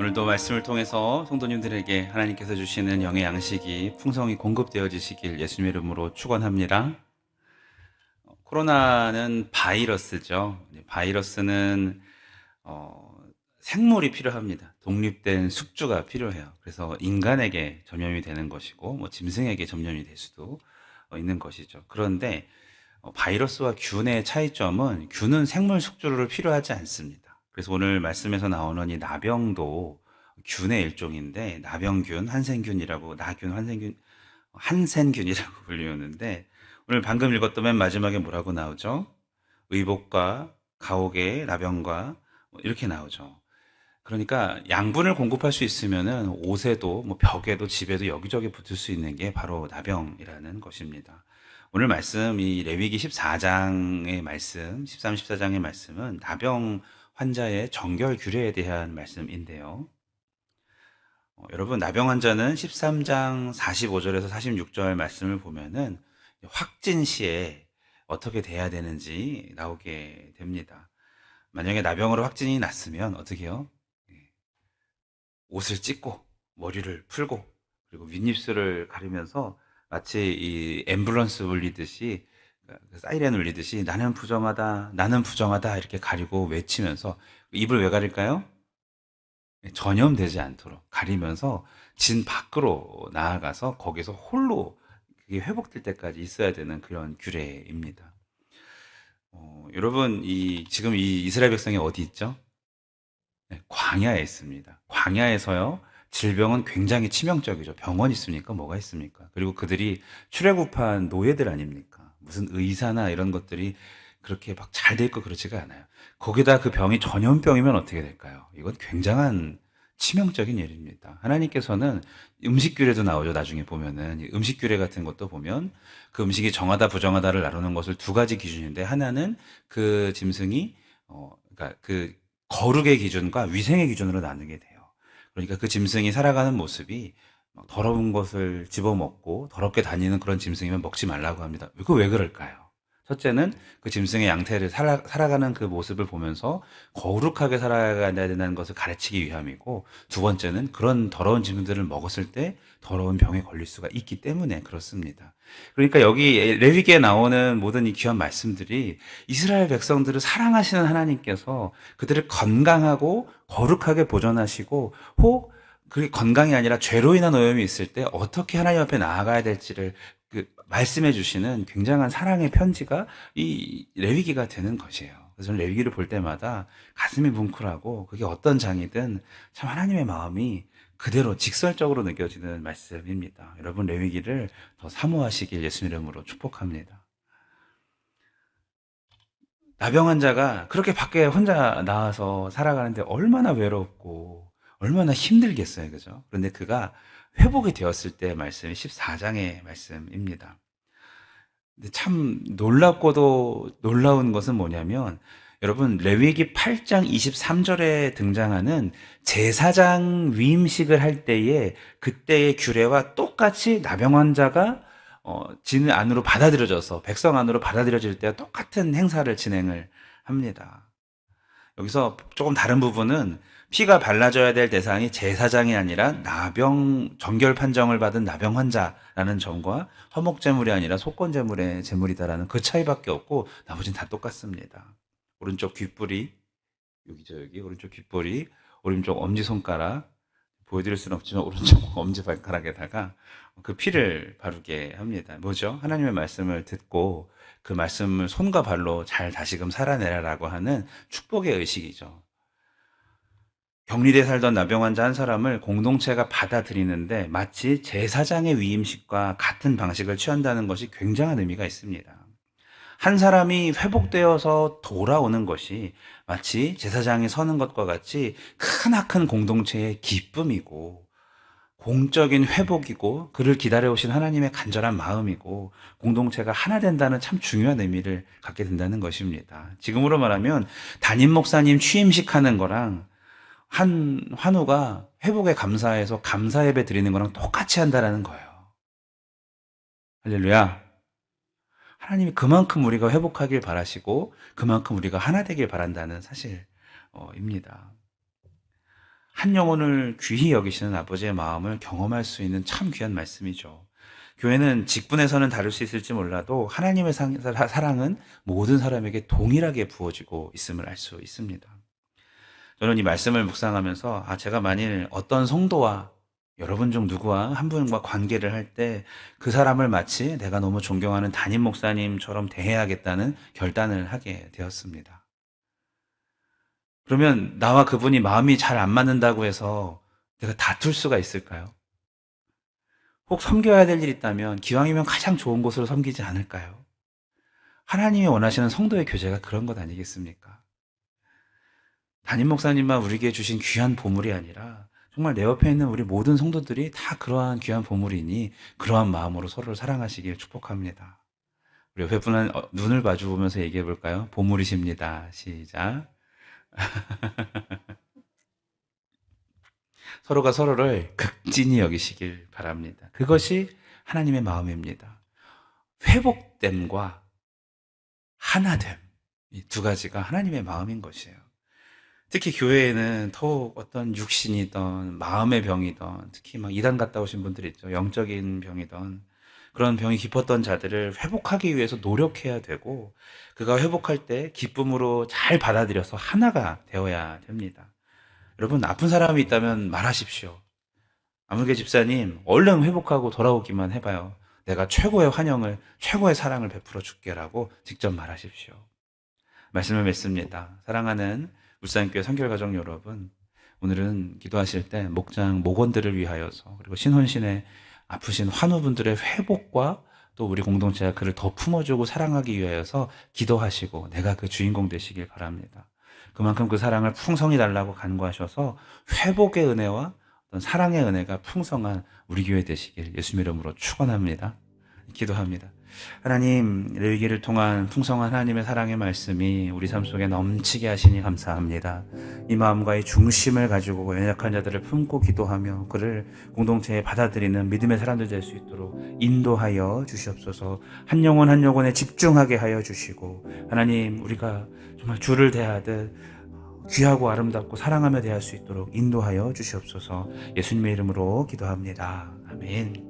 오늘도 말씀을 통해서 성도님들에게 하나님께서 주시는 영의 양식이 풍성히 공급되어지시길 예수님의 이름으로 축원합니다. 어, 코로나는 바이러스죠. 바이러스는 어, 생물이 필요합니다. 독립된 숙주가 필요해요. 그래서 인간에게 전염이 되는 것이고, 뭐 짐승에게 전염이 될 수도 어, 있는 것이죠. 그런데 어, 바이러스와 균의 차이점은 균은 생물 숙주를 필요하지 않습니다. 그래서 오늘 말씀에서 나오는 이 나병도 균의 일종인데 나병균, 한센균이라고 나균, 한센균, 한센균이라고 불리우는데 오늘 방금 읽었던 맨 마지막에 뭐라고 나오죠? 의복과 가옥의 나병과 뭐 이렇게 나오죠. 그러니까 양분을 공급할 수 있으면은 옷에도 뭐 벽에도 집에도 여기저기 붙을 수 있는 게 바로 나병이라는 것입니다. 오늘 말씀 이 레위기 14장의 말씀, 13, 14장의 말씀은 나병 환자의 정결 규례에 대한 말씀인데요. 어, 여러분 나병 환자는 13장 45절에서 46절 말씀을 보면은 확진 시에 어떻게 돼야 되는지 나오게 됩니다. 만약에 나병으로 확진이 났으면 어떻게 해요? 예. 옷을 찢고 머리를 풀고 그리고 윗입술을 가리면서 마치 이 앰뷸런스 울리듯이 그 사이렌 울리듯이 나는 부정하다, 나는 부정하다 이렇게 가리고 외치면서 입을 왜 가릴까요? 예, 전염되지 않도록 가리면서 진 밖으로 나아가서 거기서 홀로 그게 회복될 때까지 있어야 되는 그런 규례입니다. 어, 여러분, 이, 지금 이 이스라엘 백성이 어디 있죠? 네, 광야에 있습니다. 광야에서요, 질병은 굉장히 치명적이죠. 병원 있습니까? 뭐가 있습니까? 그리고 그들이 출애굽한 노예들 아닙니까? 무슨 의사나 이런 것들이 그렇게 막잘돼 있고 그렇지가 않아요. 거기다 그 병이 전염병이면 어떻게 될까요? 이건 굉장한 치명적인 일입니다. 하나님께서는 음식 규례도 나오죠. 나중에 보면은 이 음식 규례 같은 것도 보면 그 음식이 정하다 부정하다를 나누는 것을 두 가지 기준인데 하나는 그 짐승이 어 그러니까 그 거룩의 기준과 위생의 기준으로 나누게 돼요. 그러니까 그 짐승이 살아가는 모습이 막 더러운 것을 집어먹고 더럽게 다니는 그런 짐승이면 먹지 말라고 합니다. 그거 왜 그럴까요? 첫째는 그 짐승의 양태를 살아, 살아가는 그 모습을 보면서 거룩하게 살아가야 된다는 것을 가르치기 위함이고 두 번째는 그런 더러운 짐승들을 먹었을 때 더러운 병에 걸릴 수가 있기 때문에 그렇습니다. 그러니까 여기 레위기에 나오는 모든 이 귀한 말씀들이 이스라엘 백성들을 사랑하시는 하나님께서 그들을 건강하고 거룩하게 보존하시고 혹 그게 건강이 아니라 죄로 인한 오염이 있을 때 어떻게 하나님 앞에 나아가야 될지를 그 말씀해 주시는 굉장한 사랑의 편지가 이 레위기가 되는 것이에요. 그래서 저는 레위기를 볼 때마다 가슴이 뭉클하고 그게 어떤 장이든 참 하나님의 마음이 그대로 직설적으로 느껴지는 말씀입니다. 여러분 레위기를 더 사모하시길 예수 이름으로 축복합니다. 나병 환자가 그렇게 밖에 혼자 나와서 살아가는데 얼마나 외롭고 얼마나 힘들겠어요. 그죠? 그런데 그가 회복이 되었을 때 말씀이 14장의 말씀입니다. 참 놀랍고도 놀라운 것은 뭐냐면 여러분 레위기 8장 23절에 등장하는 제사장 위임식을 할 때에 그때의 규례와 똑같이 나병 환자가 어, 진 안으로 받아들여져서 백성 안으로 받아들여질 때 똑같은 행사를 진행을 합니다. 여기서 조금 다른 부분은 피가 발라져야 될 대상이 제사장이 아니라 나병 정결 판정을 받은 나병 환자라는 점과 허목 제물이 아니라 속건 제물의 제물이다라는 그 차이밖에 없고 나머지는 다 똑같습니다. 오른쪽 귓불이 여기죠 여기 오른쪽 귓불이 오른쪽 엄지 손가락 보여드릴 수는 없지만 오른쪽 엄지 발가락에다가 그 피를 바르게 합니다. 뭐죠? 하나님의 말씀을 듣고 그 말씀을 손과 발로 잘 다시금 살아내라라고 하는 축복의 의식이죠. 격리돼 살던 나병 환자 한 사람을 공동체가 받아들이는데 마치 제사장의 위임식과 같은 방식을 취한다는 것이 굉장한 의미가 있습니다. 한 사람이 회복되어서 돌아오는 것이 마치 제사장이 서는 것과 같이 크나큰 공동체의 기쁨이고 공적인 회복이고 그를 기다려오신 하나님의 간절한 마음이고 공동체가 하나 된다는 참 중요한 의미를 갖게 된다는 것입니다. 지금으로 말하면 담임 목사님 취임식 하는 거랑 한 환우가 회복에 감사해서 감사 예배 드리는 거랑 똑같이 한다라는 거예요. 할렐루야. 하나님이 그만큼 우리가 회복하길 바라시고 그만큼 우리가 하나 되길 바란다는 사실입니다. 한 영혼을 귀히 여기시는 아버지의 마음을 경험할 수 있는 참 귀한 말씀이죠. 교회는 직분에서는 다를 수 있을지 몰라도 하나님의 사랑은 모든 사람에게 동일하게 부어지고 있음을 알 수 있습니다. 저는 이 말씀을 묵상하면서 아 제가 만일 어떤 성도와 여러분 중 누구와 한 분과 관계를 할 때 그 사람을 마치 내가 너무 존경하는 담임 목사님처럼 대해야겠다는 결단을 하게 되었습니다. 그러면 나와 그분이 마음이 잘 안 맞는다고 해서 내가 다툴 수가 있을까요? 혹 섬겨야 될일 있다면 기왕이면 가장 좋은 곳으로 섬기지 않을까요? 하나님이 원하시는 성도의 교제가 그런 것 아니겠습니까? 담임 목사님만 우리에게 주신 귀한 보물이 아니라 정말 내 옆에 있는 우리 모든 성도들이 다 그러한 귀한 보물이니 그러한 마음으로 서로를 사랑하시길 축복합니다. 우리 옆에 분은 어, 눈을 마주 보면서 얘기해 볼까요? 보물이십니다. 시작. 서로가 서로를 극진히 여기시길 바랍니다. 그것이 하나님의 마음입니다. 회복됨과 하나됨. 이 두 가지가 하나님의 마음인 것이에요. 특히 교회에는 더욱 어떤 육신이던 마음의 병이던 특히 막 이단 갔다 오신 분들 있죠. 영적인 병이던 그런 병이 깊었던 자들을 회복하기 위해서 노력해야 되고 그가 회복할 때 기쁨으로 잘 받아들여서 하나가 되어야 됩니다. 여러분 아픈 사람이 있다면 말하십시오. 아무개 집사님 얼른 회복하고 돌아오기만 해봐요. 내가 최고의 환영을 최고의 사랑을 베풀어 줄게라고 직접 말하십시오. 말씀을 맺습니다. 사랑하는 울산교회 선결가정 여러분, 오늘은 기도하실 때 목장 목원들을 위하여서 그리고 신혼신의 아프신 환우분들의 회복과 또 우리 공동체가 그를 더 품어주고 사랑하기 위하여서 기도하시고 내가 그 주인공 되시길 바랍니다. 그만큼 그 사랑을 풍성히 달라고 간구하셔서 회복의 은혜와 어떤 사랑의 은혜가 풍성한 우리 교회 되시길 예수님 이름으로 축원합니다. 기도합니다. 하나님, 레위기를 통한 풍성한 하나님의 사랑의 말씀이 우리 삶 속에 넘치게 하시니 감사합니다. 이 마음과 이 중심을 가지고 연약한 자들을 품고 기도하며 그를 공동체에 받아들이는 믿음의 사람들 될 수 있도록 인도하여 주시옵소서 한 영혼 한 영혼에 집중하게 하여 주시고 하나님, 우리가 정말 주를 대하듯 귀하고 아름답고 사랑하며 대할 수 있도록 인도하여 주시옵소서 예수님의 이름으로 기도합니다. 아멘.